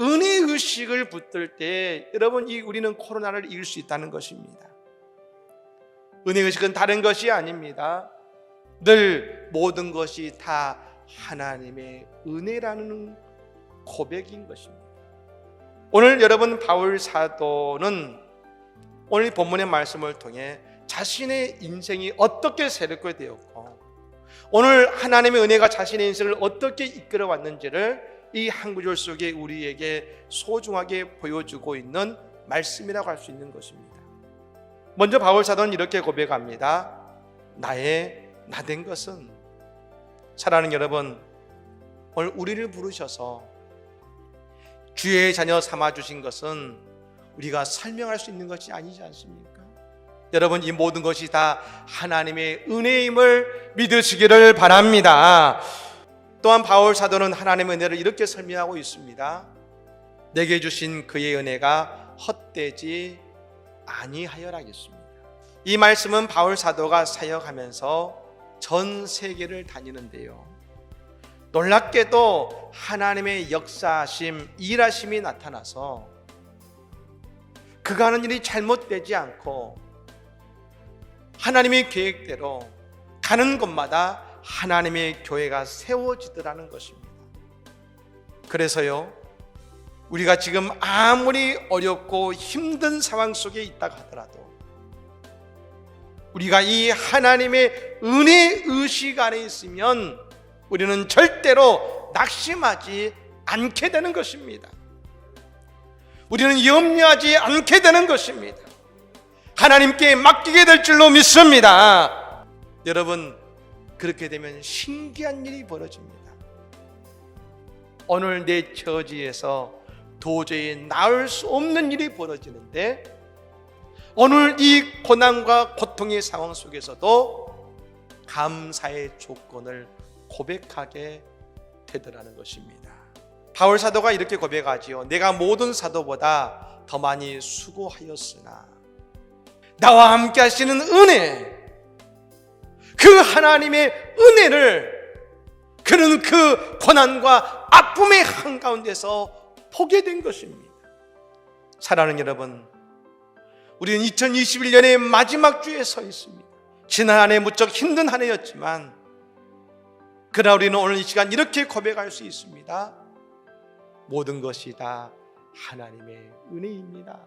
의식을 붙들 때 여러분 이 우리는 코로나를 이길 수 있다는 것입니다. 은혜 의식은 다른 것이 아닙니다. 늘 모든 것이 다 하나님의 은혜라는 고백인 것입니다. 오늘 여러분 바울 사도는 오늘 이 본문의 말씀을 통해 자신의 인생이 어떻게 새롭게 되었고 오늘 하나님의 은혜가 자신의 인생을 어떻게 이끌어 왔는지를 이 한 구절 속에 우리에게 소중하게 보여주고 있는 말씀이라고 할 수 있는 것입니다. 먼저 바울 사도는 이렇게 고백합니다. 나의 나 된 것은 사랑하는 여러분 오늘 우리를 부르셔서 주의 자녀 삼아 주신 것은 우리가 설명할 수 있는 것이 아니지 않습니까? 여러분 이 모든 것이 다 하나님의 은혜임을 믿으시기를 바랍니다. 또한 바울 사도는 하나님의 은혜를 이렇게 설명하고 있습니다. 내게 주신 그의 은혜가 헛되지 아니하여라겠습니다. 이 말씀은 바울 사도가 사역하면서 전 세계를 다니는데요. 놀랍게도 하나님의 역사심, 일하심이 나타나서 그가 하는 일이 잘못되지 않고 하나님의 계획대로 가는 곳마다 하나님의 교회가 세워지더라는 것입니다. 그래서요, 우리가 지금 아무리 어렵고 힘든 상황 속에 있다고 하더라도 우리가 이 하나님의 은혜 의식 안에 있으면 우리는 절대로 낙심하지 않게 되는 것입니다. 우리는 염려하지 않게 되는 것입니다. 하나님께 맡기게 될 줄로 믿습니다. 여러분, 그렇게 되면 신기한 일이 벌어집니다. 오늘 내 처지에서 도저히 나을 수 없는 일이 벌어지는데 오늘 이 고난과 고통의 상황 속에서도 감사의 조건을 고백하게 되더라는 것입니다. 바울 사도가 이렇게 고백하지요. 내가 모든 사도보다 더 많이 수고하였으나 나와 함께 하시는 은혜 그 하나님의 은혜를 그는 그 고난과 아픔의 한가운데서 보게 된 것입니다. 사랑하는 여러분, 우리는 2021년의 마지막 주에 서 있습니다. 지난 한 해 무척 힘든 한 해였지만, 그러나 우리는 오늘 이 시간 이렇게 고백할 수 있습니다. 모든 것이 다 하나님의 은혜입니다.